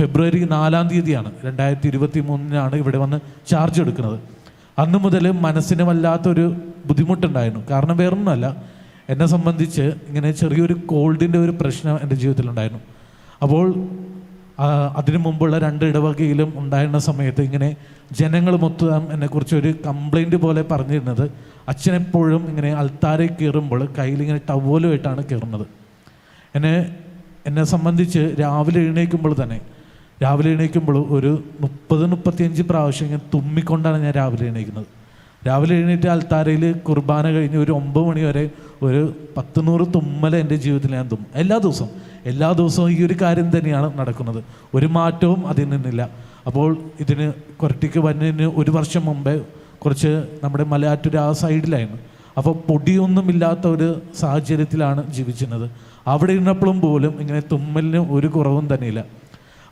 ഫെബ്രുവരി നാലാം തീയതിയാണ്. രണ്ടായിരത്തി ഇരുപത്തി മൂന്നിനാണ് ഇവിടെ വന്ന് ചാർജ് എടുക്കുന്നത്. അന്നു മുതൽ മനസ്സിന് വല്ലാത്തൊരു ബുദ്ധിമുട്ടുണ്ടായിരുന്നു. കാരണം വേറൊന്നുമല്ല. എന്നെ സംബന്ധിച്ച് ഇങ്ങനെ ചെറിയൊരു കോൾഡിന്റെ ഒരു പ്രശ്നം എന്റെ ജീവിതത്തിലുണ്ടായിരുന്നു. അപ്പോൾ അതിനു മുമ്പുള്ള രണ്ട് ഇടവകയിലും ഉണ്ടായിരുന്ന സമയത്ത് ഇങ്ങനെ ജനങ്ങൾ മൊത്തം എന്നെക്കുറിച്ച് ഒരു കംപ്ലൈന്റ് പോലെ പറഞ്ഞിരുന്നത്. അച്ഛനെപ്പോഴും ഇങ്ങനെ അൽത്താരെ കയറുമ്പോൾ കയ്യിൽ ഇങ്ങനെ ടവലുമായിട്ടാണ് കയറുന്നത്. എന്നെ എന്നെ സംബന്ധിച്ച് രാവിലെ എഴുന്നേൽക്കുമ്പോൾ തന്നെ രാവിലെ എഴുന്നേൽക്കുമ്പോൾ ഒരു മുപ്പത് മുപ്പത്തിയഞ്ച് പ്രാവശ്യം ഇങ്ങനെ തുമ്മിക്കൊണ്ടാണ് ഞാൻ രാവിലെ എണീക്കുന്നത്. രാവിലെ എഴുന്നേറ്റ് അൽത്താരയിൽ കുർബാന കഴിഞ്ഞ് ഒരു ഒമ്പത് മണി വരെ ഒരു പത്ത് നൂറ് തുമ്മൽ എന്റെ ജീവിതത്തിൽ ഞാൻ തുമ്മും. എല്ലാ ദിവസവും എല്ലാ ദിവസവും ഈ ഒരു കാര്യം തന്നെയാണ് നടക്കുന്നത്. ഒരു മാറ്റവും അതിൽ നിന്നില്ല. അപ്പോൾ ഇതിന് കൊരട്ടിക്ക് വന്നതിന് ഒരു വർഷം മുമ്പേ കുറച്ച് നമ്മുടെ മലയാറ്റൂർ ആ സൈഡിലായിരുന്നു. അപ്പോൾ പൊടിയൊന്നുമില്ലാത്ത ഒരു സാഹചര്യത്തിലാണ് ജീവിച്ചിരുന്നത്. അവിടെ ഇരുന്നപ്പോഴും പോലും ഇങ്ങനെ തുമ്മലിന് ഒരു കുറവും തന്നെയില്ല.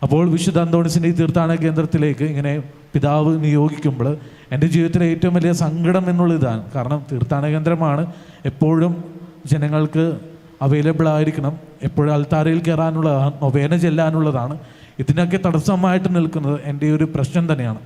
അപ്പോൾ വിശുദ്ധ അന്തോണിസിന്റെ ഈ തീർത്ഥാടന കേന്ദ്രത്തിലേക്ക് ഇങ്ങനെ പിതാവ് നിയോഗിക്കുമ്പോൾ എന്റെ ജീവിതത്തിലെ ഏറ്റവും വലിയ സങ്കടം എന്നുള്ള ഇതാണ് കാരണം തീർത്ഥാടന കേന്ദ്രമാണ്. എപ്പോഴും ജനങ്ങൾക്ക് അവൈലബിൾ ആയിരിക്കണം. എപ്പോഴും അൽത്താരയിൽ കയറാനുള്ളതാണ് നൊവേന ചെല്ലാനുള്ളതാണ്. ഇതിനൊക്കെ തടസ്സമായിട്ട് നിൽക്കുന്നത് എന്റെ ഒരു പ്രശ്നം തന്നെയാണ്.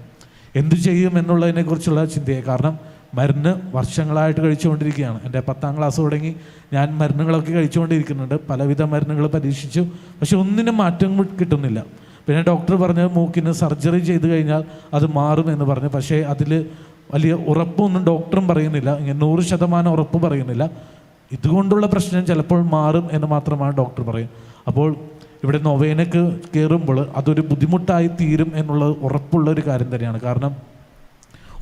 എന്തു ചെയ്യും എന്നുള്ളതിനെക്കുറിച്ചുള്ള ചിന്തയെ. കാരണം മരുന്ന് വർഷങ്ങളായിട്ട് കഴിച്ചുകൊണ്ടിരിക്കുകയാണ്. എന്റെ പത്താം ക്ലാസ് തുടങ്ങി ഞാൻ മരുന്നുകളൊക്കെ കഴിച്ചുകൊണ്ടിരിക്കുന്നുണ്ട്. പലവിധ മരുന്നുകൾ പരീക്ഷിച്ചു. പക്ഷെ ഒന്നിനും മാറ്റം കിട്ടുന്നില്ല. പിന്നെ ഡോക്ടർ പറഞ്ഞ് മൂക്കിന് സർജറി ചെയ്ത് കഴിഞ്ഞാൽ അത് മാറും എന്ന് പറഞ്ഞു. പക്ഷേ അതിൽ വലിയ ഉറപ്പൊന്നും ഡോക്ടറും പറയുന്നില്ല. ഇങ്ങനെ നൂറ് ശതമാനം ഉറപ്പ് പറയുന്നില്ല. ഇതുകൊണ്ടുള്ള പ്രശ്നം ചിലപ്പോൾ മാറും എന്ന് മാത്രമാണ് ഡോക്ടർ പറയും അപ്പോൾ ഇവിടെ നൊവേനക്ക് കയറുമ്പോൾ അതൊരു ബുദ്ധിമുട്ടായി തീരും എന്നുള്ളത് ഉറപ്പുള്ള ഒരു കാര്യം തന്നെയാണ്. കാരണം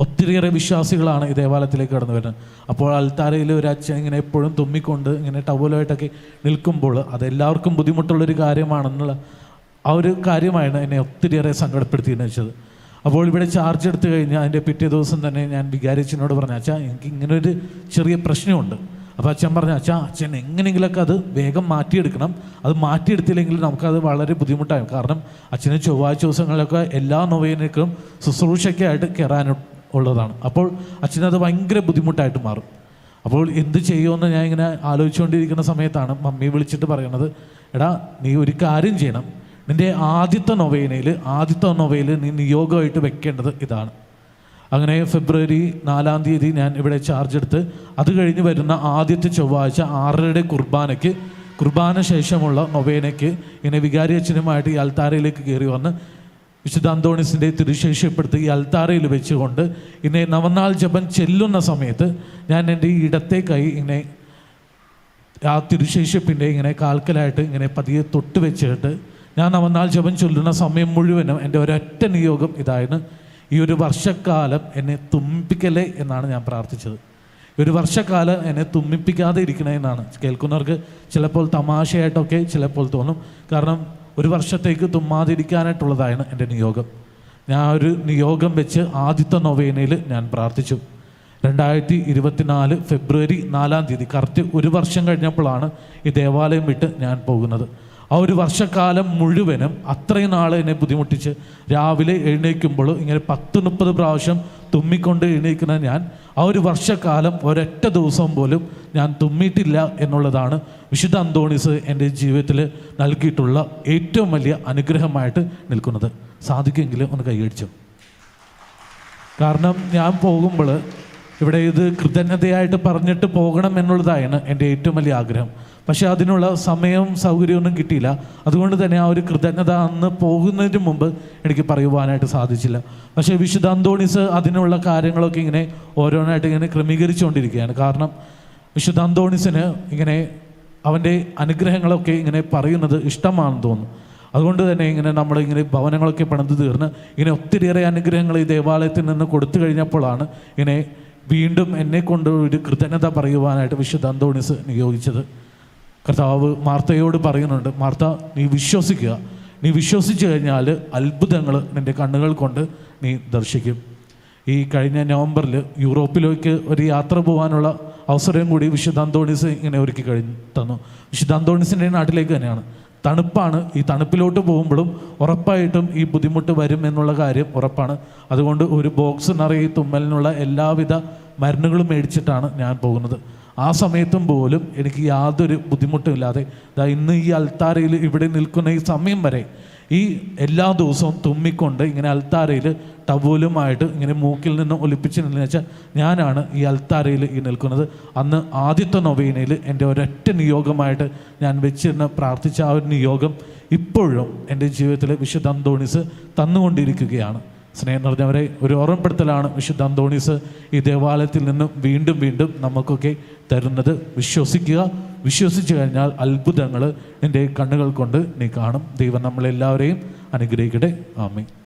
ഒത്തിരിയേറെ വിശ്വാസികളാണ് ഈ ദേവാലയത്തിലേക്ക് കടന്നു വരുന്നത്. അപ്പോൾ അൽത്താരയിൽ ഒരു അച്ഛൻ ഇങ്ങനെ എപ്പോഴും തുമ്മിക്കൊണ്ട് ഇങ്ങനെ ടവലുമായിട്ടൊക്കെ നിൽക്കുമ്പോൾ അതെല്ലാവർക്കും ബുദ്ധിമുട്ടുള്ളൊരു കാര്യമാണെന്നുള്ള ആ ഒരു കാര്യമാണ് എന്നെ ഒത്തിരിയേറെ സങ്കടപ്പെടുത്തിയെന്ന് വെച്ചത്. അപ്പോൾ ഇവിടെ ചാർജ് എടുത്തു കഴിഞ്ഞാൽ അതിന്റെ പിറ്റേ ദിവസം തന്നെ ഞാൻ വികാരിച്ചനോട് പറഞ്ഞു അച്ഛാ എനിക്ക് ഇങ്ങനെ ഒരു ചെറിയ പ്രശ്നമുണ്ട്. അപ്പോൾ അച്ഛൻ പറഞ്ഞു അച്ഛാ അച്ഛൻ എങ്ങനെയെങ്കിലൊക്കെ അത് വേഗം മാറ്റിയെടുക്കണം. അത് മാറ്റിയെടുത്തില്ലെങ്കിൽ നമുക്കത് വളരെ ബുദ്ധിമുട്ടാകും. കാരണം അച്ഛന് ചൊവ്വാഴ്ച ദിവസങ്ങളിലൊക്കെ എല്ലാ നൊവേനക്കും ശുശ്രൂഷയ്ക്കായിട്ട് കയറാൻ ഉള്ളതാണ്. അപ്പോൾ അച്ഛനത് ഭയങ്കര ബുദ്ധിമുട്ടായിട്ട് മാറും. അപ്പോൾ എന്ത് ചെയ്യുമെന്ന് ഞാൻ ഇങ്ങനെ ആലോചിച്ചുകൊണ്ടിരിക്കുന്ന സമയത്താണ് മമ്മി വിളിച്ചിട്ട് പറയണത് എടാ നീ ഒരു കാര്യം ചെയ്യണം. നിന്റെ ആദ്യത്തെ നൊവേനയിൽ ആദ്യത്തെ നൊവേയിൽ നീ നിയോഗമായിട്ട് വെക്കേണ്ടത് ഇതാണ്. അങ്ങനെ ഫെബ്രുവരി നാലാം തീയതി ഞാൻ ഇവിടെ ചാർജ് എടുത്ത് അത് കഴിഞ്ഞ് വരുന്ന ആദ്യത്തെ ചൊവ്വാഴ്ച ആറരയുടെ കുർബാനയ്ക്ക് കുർബാന ശേഷമുള്ള നൊവേനയ്ക്ക് ഇങ്ങനെ വികാരി അച്ഛനുമായിട്ട് ഈ അൽത്താരയിലേക്ക് കയറി വന്ന് വിശുദ്ധ അന്തോണിസിന്റെ തിരുശേഷപ്പെടുത്തി ഈ അൽത്താറയിൽ വെച്ചുകൊണ്ട് ഇങ്ങനെ നവനാൾ ജപം ചെല്ലുന്ന സമയത്ത് ഞാൻ എന്റെ ഈ കൈ ഇങ്ങനെ ആ തിരുശേഷിപ്പിന്റെ ഇങ്ങനെ കാൽക്കലായിട്ട് ഇങ്ങനെ പതിയെ തൊട്ട് വെച്ചിട്ട് ഞാൻ നവനാൾ ജപം ചൊല്ലുന്ന സമയം മുഴുവനും എന്റെ ഒരൊറ്റ നിയോഗം ഇതായിരുന്നു. ഈ ഒരു വർഷക്കാലം എന്നെ തുമ്പിക്കലേ എന്നാണ് ഞാൻ പ്രാർത്ഥിച്ചത്. ഒരു വർഷക്കാലം എന്നെ തുമ്മിപ്പിക്കാതെ ഇരിക്കണേ എന്നാണ് കേൾക്കുന്നവർക്ക് ചിലപ്പോൾ തമാശയായിട്ടൊക്കെ ചിലപ്പോൾ തോന്നും. കാരണം ഒരു വർഷത്തേക്ക് തുമ്മാതിരിക്കാനായിട്ടുള്ളതാണ് എന്റെ നിയോഗം. ഞാൻ ഒരു നിയോഗം വെച്ച് ആദ്യത്തെ നൊവേനയിൽ ഞാൻ പ്രാർത്ഥിച്ചു. രണ്ടായിരത്തി ഇരുപത്തിനാല് ഫെബ്രുവരി നാലാം തീയതി കറക്റ്റ് ഒരു വർഷം കഴിഞ്ഞപ്പോഴാണ് ഈ ദേവാലയം വിട്ട് ഞാൻ പോകുന്നത്. ആ ഒരു വർഷക്കാലം മുഴുവനും അത്രയും നാൾ എന്നെ ബുദ്ധിമുട്ടിച്ച് രാവിലെ എഴുന്നേൽക്കുമ്പോൾ ഇങ്ങനെ പത്ത് മുപ്പത് പ്രാവശ്യം തുമ്മിക്കൊണ്ട് എഴുന്നേൽക്കുന്ന ഞാൻ ആ ഒരു വർഷക്കാലം ഒരൊറ്റ ദിവസം പോലും ഞാൻ തുമ്മിയിട്ടില്ല എന്നുള്ളതാണ് വിശുദ്ധ അന്തോണിസ് എന്റെ ജീവിതത്തിൽ നൽകിയിട്ടുള്ള ഏറ്റവും വലിയ അനുഗ്രഹമായിട്ട് നിൽക്കുന്നത്. സാധിക്കുമെങ്കിൽ ഒന്ന് കൈയടിച്ചു? കാരണം ഞാൻ പോകുമ്പോൾ ഇവിടെ ഇത് കൃതജ്ഞതയായിട്ട് പറഞ്ഞിട്ട് പോകണം എന്നുള്ളതാണ് എന്റെ ഏറ്റവും വലിയ ആഗ്രഹം. പക്ഷെ അതിനുള്ള സമയവും സൗകര്യമൊന്നും കിട്ടിയില്ല. അതുകൊണ്ട് തന്നെ ആ ഒരു കൃതജ്ഞത അന്ന് പോകുന്നതിന് മുമ്പ് എനിക്ക് പറയുവാനായിട്ട് സാധിച്ചില്ല. പക്ഷേ വിശുദ്ധ അന്തോണിസ് അതിനുള്ള കാര്യങ്ങളൊക്കെ ഇങ്ങനെ ഓരോന്നായിട്ട് ഇങ്ങനെ ക്രമീകരിച്ചുകൊണ്ടിരിക്കുകയാണ്. കാരണം വിശുദ്ധ അന്തോണിസിന് ഇങ്ങനെ അവന്റെ അനുഗ്രഹങ്ങളൊക്കെ ഇങ്ങനെ പറയുന്നത് ഇഷ്ടമാണെന്ന് തോന്നുന്നു. അതുകൊണ്ട് തന്നെ ഇങ്ങനെ നമ്മൾ ഇങ്ങനെ ഭവനങ്ങളൊക്കെ പണിത് തീർന്ന് ഇങ്ങനെ ഒത്തിരിയേറെ അനുഗ്രഹങ്ങൾ ഈ ദേവാലയത്തിൽ നിന്ന് കൊടുത്തു കഴിഞ്ഞപ്പോഴാണ് ഇങ്ങനെ വീണ്ടും എന്നെ കൊണ്ട് ഒരു കൃതജ്ഞത പറയുവാനായിട്ട് വിശുദ്ധ അന്തോണിസ് നിയോഗിച്ചത്. കർത്താവ് മാർത്തയോട് പറയുന്നുണ്ട് മാർത്ത നീ വിശ്വസിക്കുക. നീ വിശ്വസിച്ചു കഴിഞ്ഞാൽ അത്ഭുതങ്ങൾ നിന്റെ കണ്ണുകൾ കൊണ്ട് നീ ദർശിക്കും. ഈ കഴിഞ്ഞ നവംബറിൽ യൂറോപ്പിലേക്ക് ഒരു യാത്ര പോകാനുള്ള അവസരം കൂടി വിശുദ്ധ അന്തോണിസ് ഇങ്ങനെ ഒരുക്കി കഴിഞ്ഞു തന്നു. വിശുദ്ധ അന്തോണിസിന്റെ നാട്ടിലേക്ക് തന്നെയാണ്. തണുപ്പാണ്. ഈ തണുപ്പിലോട്ട് പോകുമ്പോഴും ഉറപ്പായിട്ടും ഈ ബുദ്ധിമുട്ട് വരും എന്നുള്ള കാര്യം ഉറപ്പാണ്. അതുകൊണ്ട് ഒരു ബോക്സ് നിറയെ തുമ്മലിനുള്ള എല്ലാവിധ മരുന്നുകളും മേടിച്ചിട്ടാണ് ഞാൻ പോകുന്നത്. ആ സമയത്തും പോലും എനിക്ക് യാതൊരു ബുദ്ധിമുട്ടും ഇല്ലാതെ ഇന്ന് ഈ അൽത്താരയിൽ ഇവിടെ നിൽക്കുന്ന ഈ സമയം വരെ ഈ എല്ലാ ദിവസവും തുമ്മിക്കൊണ്ട് ഇങ്ങനെ അൽത്താരയിൽ ടവലുമായിട്ട് ഇങ്ങനെ മൂക്കിൽ നിന്ന് ഒലിപ്പിച്ച് നിന്ന് വെച്ചാൽ ഞാനാണ് ഈ അൽത്താരയിൽ ഈ നിൽക്കുന്നത്. അന്ന് ആദ്യത്തെ നൊവീനയിൽ എന്റെ ഒരൊറ്റ നിയോഗമായിട്ട് ഞാൻ വെച്ചിരുന്ന പ്രാർത്ഥിച്ച ആ ഒരു നിയോഗം ഇപ്പോഴും എന്റെ ജീവിതത്തിലെ വിശുദ്ധ അന്തോണിസ് തന്നുകൊണ്ടിരിക്കുകയാണ്. സ്നേഹം നിറഞ്ഞവരെ ഒരു ഓർമ്മപ്പെടുത്തലാണ് വിശുദ്ധ അന്തോണീസ് ഈ ദേവാലയത്തിൽ നിന്നും വീണ്ടും വീണ്ടും നമുക്കൊക്കെ തരുന്നത്. വിശ്വസിക്കുക. വിശ്വസിച്ചു കഴിഞ്ഞാൽ അത്ഭുതങ്ങൾ നിന്റെ കണ്ണുകൾ കൊണ്ട് നീ കാണും. ദൈവം നമ്മളെല്ലാവരെയും അനുഗ്രഹിക്കട്ടെ. ആമേ